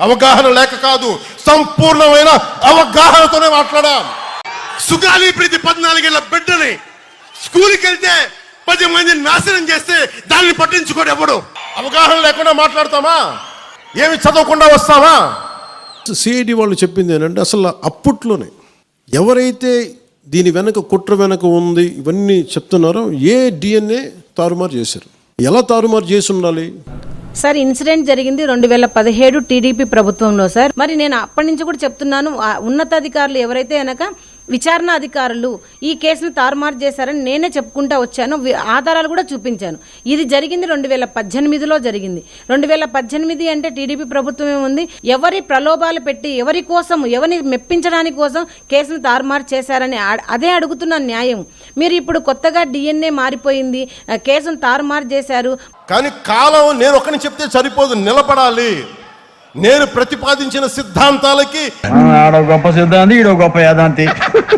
అవగాహన లేక కాదు సంపూర్ణమైన అవగాహనతోనే మాట్లాడా. సుగాలి ప్రతి పద్నాలుగేళ్ళ బిడ్డని స్కూల్కి వెళ్తే పది మందిని నాశనం చేస్తే దాన్ని పట్టించుకోడు ఎవడు? అవగాహన లేకుండా మాట్లాడతామా? ఏమి చదవకుండా వస్తామా? సిఐడి వాళ్ళు చెప్పింది ఏంటంటే అసలు అప్పట్లోనే ఎవరైతే దీని వెనక కుట్ర వెనక ఉంది ఇవన్నీ చెప్తున్నారో ఏ డిఎన్ఏ తారుమారు చేశారు? ఎలా తారుమారు చేసి ఉండాలి? సార్ ఇన్సిడెంట్ జరిగింది రెండు వేల పదిహేడు టీడీపీ ప్రభుత్వంలో సార్. మరి నేను అప్పటి నుంచి కూడా చెప్తున్నాను ఉన్నతాధికారులు ఎవరైతే అనక విచారణ అధికారులు ఈ కేసును తారుమారు చేశారని నేనే చెప్పుకుంటా వచ్చాను. ఆధారాలు కూడా చూపించాను. ఇది జరిగింది రెండు వేల పద్దెనిమిదిలో జరిగింది. రెండు వేల పద్దెనిమిది అంటే టీడీపీ ప్రభుత్వం ఏముంది? ఎవరి ప్రలోభాలు పెట్టి ఎవరి కోసం ఎవరిని మెప్పించడానికి కోసం కేసును తారుమారు చేశారని అదే అడుగుతున్న న్యాయం. మీరు ఇప్పుడు కొత్తగా డిఎన్ఏ మారిపోయింది కేసును తారుమారు చేశారు. కానీ కాలం నేను ఒకరిని చెప్తే సరిపోదు నిలబడాలి. నేను ప్రతిపాదించిన సిద్ధాంతాలకి ఆడ గొప్ప సిద్ధాంతి ఈడో గొప్ప యాదాంతి.